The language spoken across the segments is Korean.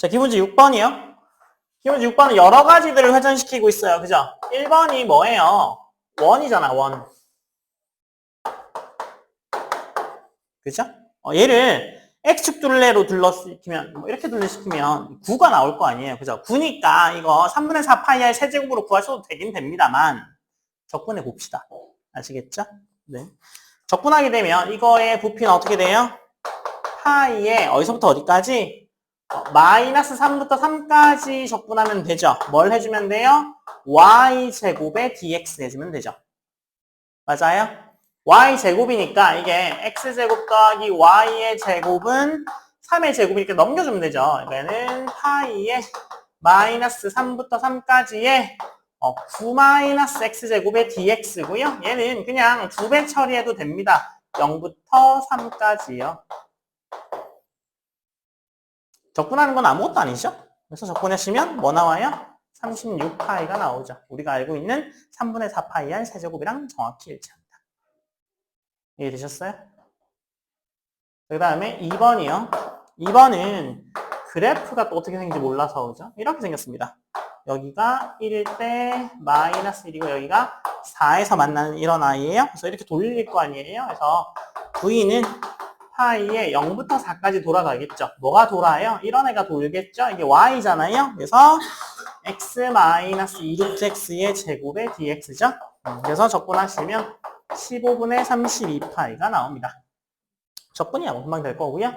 자, 기본지 6번이요. 기본지 6번은 여러 가지들을 회전시키고 있어요. 그죠? 1번이 뭐예요? 원이잖아, 원. 그죠? 어, 얘를 X축 둘레로 둘러시키면, 뭐 이렇게 둘러시키면 9가 나올 거 아니에요. 그죠? 9니까 이거 3분의 4 파이 r 세제곱으로 구하셔도 되긴 됩니다만, 적분해 봅시다. 아시겠죠? 네. 적분하게 되면 이거의 부피는 어떻게 돼요? 파이에 어디서부터 어디까지? 어, 마이너스 3부터 3까지 적분하면 되죠. 뭘 해주면 돼요? y제곱에 dx 해주면 되죠. 맞아요? y제곱이니까 이게 x제곱 더하기 y의 제곱은 3의 제곱이니까 넘겨주면 되죠. 이거는 파이에 마이너스 3부터 3까지의 어, 9 마이너스 x제곱의 dx고요. 얘는 그냥 두 배 처리해도 됩니다. 0부터 3까지요. 적분하는 건 아무것도 아니죠? 그래서 적분하시면 뭐 나와요? 36파이가 나오죠. 우리가 알고 있는 3분의 4파이 한 세제곱이랑 정확히 일치합니다. 이해되셨어요? 그 다음에 2번이요. 2번은 그래프가 또 어떻게 생긴지 몰라서 그죠? 이렇게 생겼습니다. 여기가 1일 때 마이너스 1이고 여기가 4에서 만나는 이런 아이예요. 그래서 이렇게 돌릴 거 아니에요. 그래서 V는 파이에 0부터 4까지 돌아가겠죠. 뭐가 돌아요? 이런 애가 돌겠죠. 이게 y잖아요. 그래서 x 마이너스 2루트x의 제곱의 dx죠. 음, 그래서 적분하시면 15분의 32파이가 나옵니다. 적분이야 금방 될 거고요.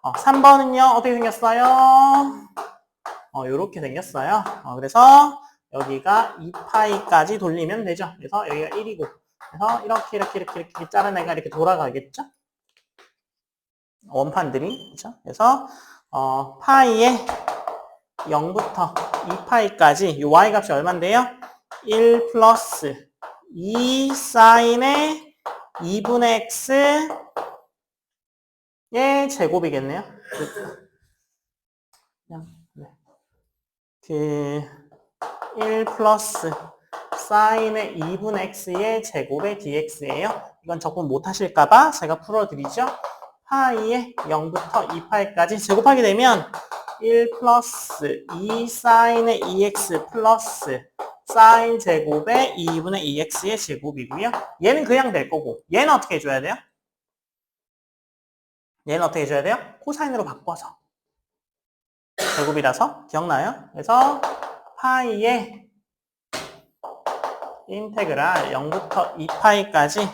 어, 3번은요 어떻게 생겼어요? 어, 이렇게 생겼어요. 어, 그래서 여기가 2파이까지 돌리면 되죠. 그래서 여기가 1이고 그래서 이렇게 이렇게 이렇게 이렇게 자른 애가 이렇게 돌아가겠죠. 원판들이 그렇죠? 그래서 어, 파이에 0부터 2파이까지 이 y 값이 얼마인데요? 1 플러스 2 사인의 2분의 x의 제곱이겠네요. 그냥, 네. 그1 플러스 사인의 2분의 x의 제곱의 dx예요. 이건 적분 못 하실까봐 제가 풀어드리죠. 파이에 0부터 2파이까지 제곱하게 되면 1 플러스 2 사인의 2x 플러스 사인 제곱의 2분의 2x의 제곱이고요. 얘는 그냥 될 거고 얘는 어떻게 해줘야 돼요? 얘는 어떻게 해줘야 돼요? 코사인으로 바꿔서 제곱이라서 기억나요? 그래서 파이에 인테그랄 0부터 2파이까지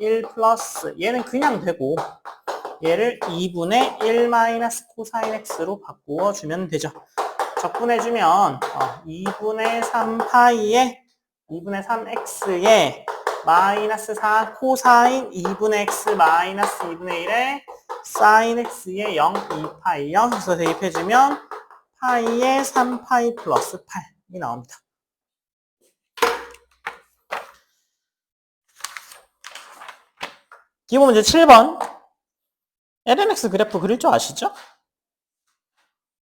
1 플러스 얘는 그냥 되고 얘를 2분의 1 마이너스 코사인 x로 바꾸어 주면 되죠. 적분해 주면 어, 2분의 3 파이에 2분의 3x에 마이너스 4 코사인 2분의 x 마이너스 2분의 1에 사인 x의 0, 2파이요. 그래서 대입해 주면 파이에 3파이 플러스 8이 나옵니다. 기본 문제 7번 LMX 그래프 그릴 줄 아시죠?